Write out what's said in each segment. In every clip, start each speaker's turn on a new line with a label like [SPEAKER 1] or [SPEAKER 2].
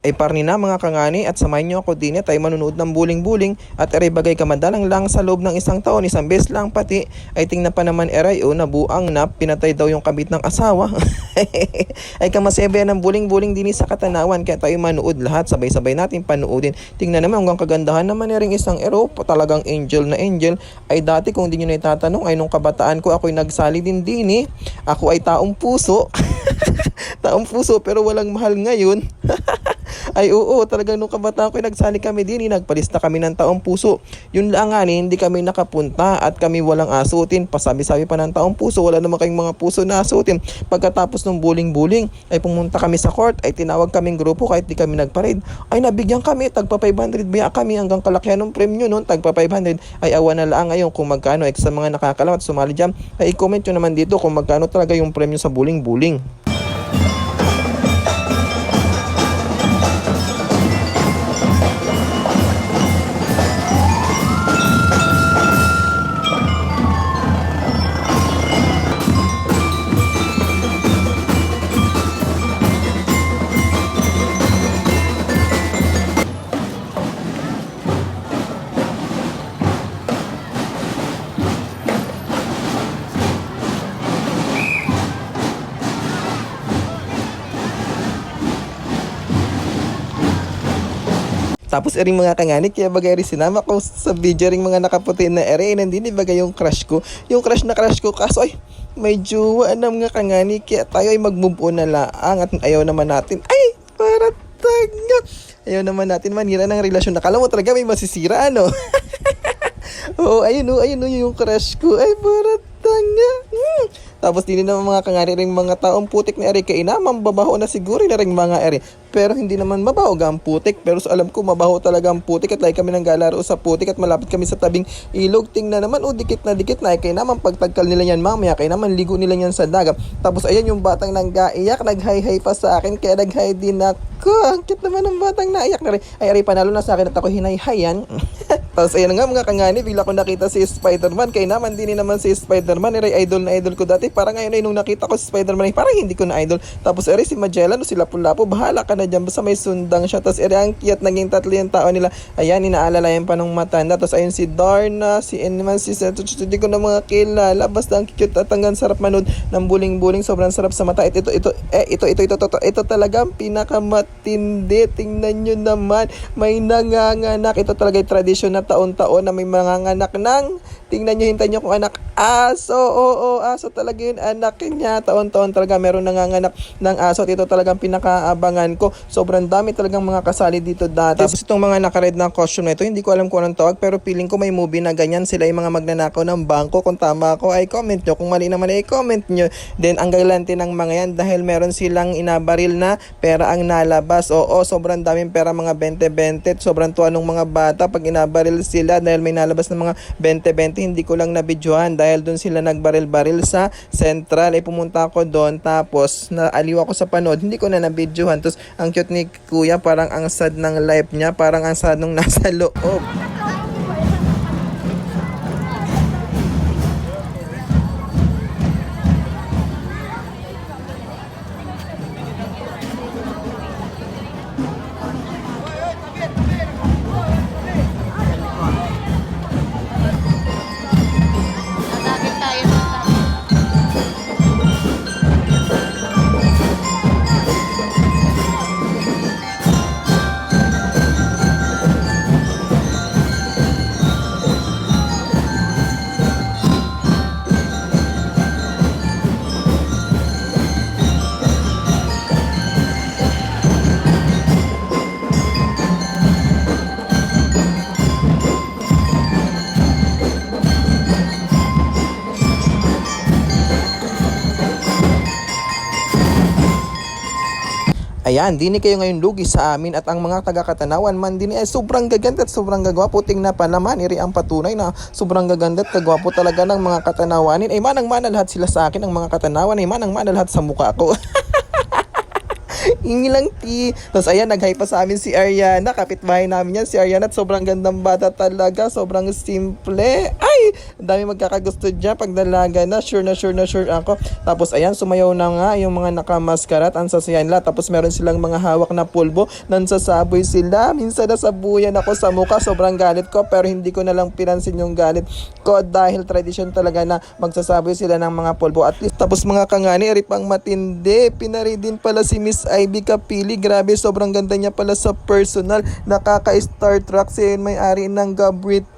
[SPEAKER 1] Ay parni na mga kangani at samayin niyo ako din at ay manunood ng buling-buling at eray bagay kamadalang lang sa loob ng isang taon, isang beses lang pati ay tingnan pa naman eray o nabuang na pinatay daw yung kabit ng asawa. ay kamasebe ng buling-buling din sa katanawan kaya tayo manood lahat sabay-sabay natin panoodin. Tingnan naman hanggang kagandahan naman ering isang ero talagang angel na angel ay dati kung di nyo na itatanong ay nung kabataan ko ako'y nagsali din din eh. Ako ay taong puso. taong puso pero walang mahal ngayon. Ay oo, talagang nung kabataan ko nagsali kami din, eh, nagpalista kami ng taong puso. Yun lang nga, eh, hindi kami nakapunta at kami walang asutin. Pasabi-sabi pa ng taong puso, wala naman kayong mga puso na asutin. Pagkatapos ng buling-buling, ay pumunta kami sa court, ay tinawag kaming grupo kahit di kami nagparade. Ay nabigyan kami, tagpa 500 biya kami hanggang kalakihan ng premyo noon, tagpa 500. Ay awa na lang ngayon kung magkano, ay sa mga nakakalaw at sumali dyan, ay i-comment nyo naman dito kung magkano talaga yung premyo sa buling-buling. Tapos ering mga kanganit, kaya bagay rin sinama ko sa video ring mga nakaputi na ere, nandini bagay yung crush ko. Yung crush na crush ko, kaso ay, may jowa na mga kangani, kaya tayo ay mag-move on na laang at ayaw naman natin. Ay, para tanga. Ayaw naman natin manira ng relasyon. Nakala mo talaga may masisira, ano? Oo, ayun o, ayun o yung crush ko. Ay, para tanga. Hmm. Tapos din naman mga kangari ring mga taong putik na eri kay inamang babaho na siguro na ring mga eri. Pero hindi naman mabaho ang putik. Pero sa alam ko mabaho talaga ang putik at like kami nang galaro sa putik at malapit kami sa tabing ilog. Tingnan naman o dikit na dikit na kay naman pagtagkal nila yan mamaya kay naman ligo nila yan sa dagat. Tapos ayan yung batang nang gaiyak naghay-hay pa sa akin kaya naghay din ako. Ang cute naman ng batang naiyak na rin. Ay ari panalo na sa akin at ako hinay-hayan. Tapos ayan nga mga kangani, bigla ko nakita si Spider-Man. Kay naman din naman si Spider-Man. Ere, idol na idol ko dati. Parang ngayon ay nung nakita ko si Spider-Man, ay parang hindi ko na idol. Tapos ere si Magellan o si Lapu-Lapu, bahala ka na dyan. Basta may sundang siya. Tapos ere ang cute, naging tatlo yung tao nila. Ayan, inaalalayan pa ng matanda. Tapos ayun si Darna, si Enman, si Seto. Hindi ko na mga kilala. Basta ang cute at hanggang sarap manood ng buling-buling. Sobrang sarap sa mata. Ito, ito, eh, ito, ito, ito, ito, ito, ito talagang pinakamatindi. Tingnan nyo naman. May nanganganak. Ito talaga yung tradisyon na taon-taon na may manganganak ng tingnan nyo, hintayin nyo kung anak aso, oo, aso talaga yun, anak niya, taon-taon talaga meron nanganganak ng aso, at ito talagang pinakaabangan ko, sobrang dami talagang mga kasali dito dati. Tapos itong mga nakared na costume na ito, hindi ko alam kung anong tawag, pero feeling ko may movie na ganyan, sila yung mga magnanakaw ng bangko, kung tama ako, ay comment nyo, kung mali naman ay comment nyo, then ang galante ng mga yan, dahil meron silang inabaril na pera ang nalabas, oo, sobrang daming pera, mga 20-20, sobrang tuwa ng mga bata, pag inabaril sila, dahil may nalabas ng mga 20-20, hindi ko lang nabidyohan. Dahil doon sila nagbaril-baril sa central. Ay pumunta ako doon tapos naaliw ako sa panood. Hindi ko na nabidyohan. Tapos ang cute ni kuya parang ang sad ng life niya. Parang ang sad nung nasa loob Ayan, dini kayo ngayon lugi sa amin at ang mga taga-katanawan man din ay sobrang gaganda at sobrang gagwapo. Tingnan pa naman, iri ang patunay na sobrang gaganda at gagwapo talaga ng mga katanawanin. Ay manang-mana lahat sila sa akin, ang mga katanawan ay manang-mana lahat sa mukha ko. Ingi lang ti. Tapos ayan, nag pa sa amin si Ariana. Kapitbahay namin yan si Ariana at sobrang gandang bata talaga. Sobrang simple. Ay! Ang dami magkakagusto dyan pag dalaga na. Sure na sure na sure ako. Tapos ayan, sumayaw na nga yung mga nakamaskarat. Ang sasayan nila. Tapos meron silang mga hawak na pulbo. Nansasaboy sila. Minsan nasabuyan ako sa mukha. Sobrang galit ko. Pero hindi ko na lang pinansin yung galit ko. Dahil tradition talaga na magsasaboy sila ng mga pulbo. At least tapos mga kangani, eri pang matindi. Pinari din pala si Miss Ivy Kapili. Grabe, sobrang ganda niya pala sa personal. Nakaka-star truck si may-ari ng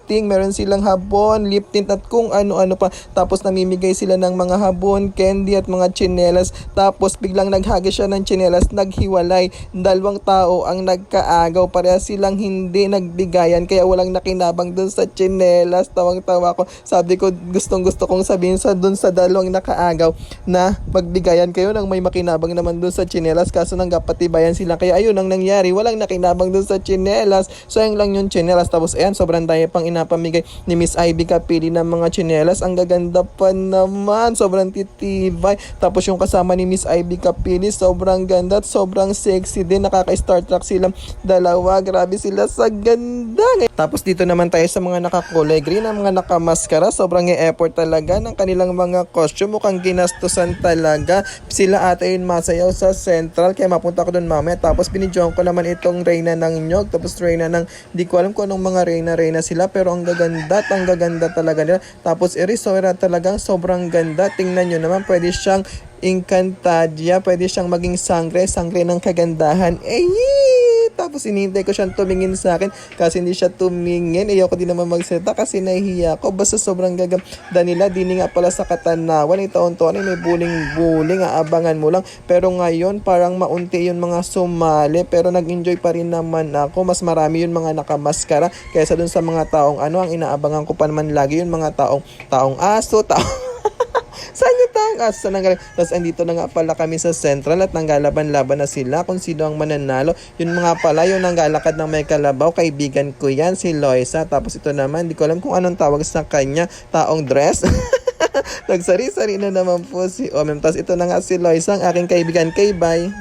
[SPEAKER 1] Gabriting. Meron silang habon, lip tint at kung ano-ano pa. Tapos namimigay sila ng mga habon, candy at mga chinelas. Tapos biglang naghagis siya ng chinelas, naghiwalay. Dalawang tao ang nagkaagaw. Pareha silang hindi nagbigayan. Kaya walang nakinabang dun sa chinelas. Tawang-tawa ko. Sabi ko, gustong gusto kong sabihin sa dun sa dalawang nakaagaw na magbigayan kayo nang may makinabang naman dun sa chinelas. Kaso nang kapatibayan sila. Kaya ayun ang nangyari. Walang nakinabang dun sa chinelas. Sayang lang yung chinelas. Tapos ayan, sobrang daya pang inapamigay ni Miss Ivy Kapili ng mga chinelas. Ang gaganda pa naman. Sobrang titibay. Tapos yung kasama ni Miss Ivy Kapili, sobrang ganda at sobrang sexy din. Nakaka-star truck silang dalawa. Grabe sila sa ganda. Tapos dito naman tayo sa mga nakakulay green, ang mga nakamaskara. Sobrang e-effort talaga ng kanilang mga costume. Mukhang ginastusan talaga. Sila ata yun masayaw sa central. Kaya mapunta ko doon mamaya. Tapos binidyoan ko naman itong Reyna ng Nyog. Tapos Reyna ng, di ko alam kung anong mga Reyna-Reyna sila. Pero ang gaganda at ang gaganda talaga nila. Tapos Erisora talagang sobrang ganda. Tingnan nyo naman, pwede siyang Encantadia. Pwede siyang maging sangre. Sangre ng kagandahan. Eh, tapos inihintay ko siyang tumingin sa akin kasi hindi siya tumingin. Ayoko din naman magsalita kasi nahihiya ako. Basta sobrang gaganda nila. Dini nga pala sa katanawan. Itaon-taon ay may buling-buling. Aabangan mo lang. Pero ngayon parang maunti yung mga sumali. Pero nag-enjoy pa rin naman ako. Mas marami yung mga nakamaskara kaysa dun sa mga taong ano. Ang inaabangan ko pa naman lagi yung mga taong taong aso, taong Saan yung taong aso? Saan ang? Tapos andito na nga pala kami sa Central at nanggalaban-laban na sila kung sino ang mananalo. Yun mga pala, yung nanggalakad ng may kalabaw, kaibigan ko yan, si Loisa. Tapos ito naman, di ko alam kung anong tawag sa kanya, taong dress. Nagsari-sari na naman po si Omem. Tapos ito na nga si Loisa, ang aking kaibigan. Kay bye.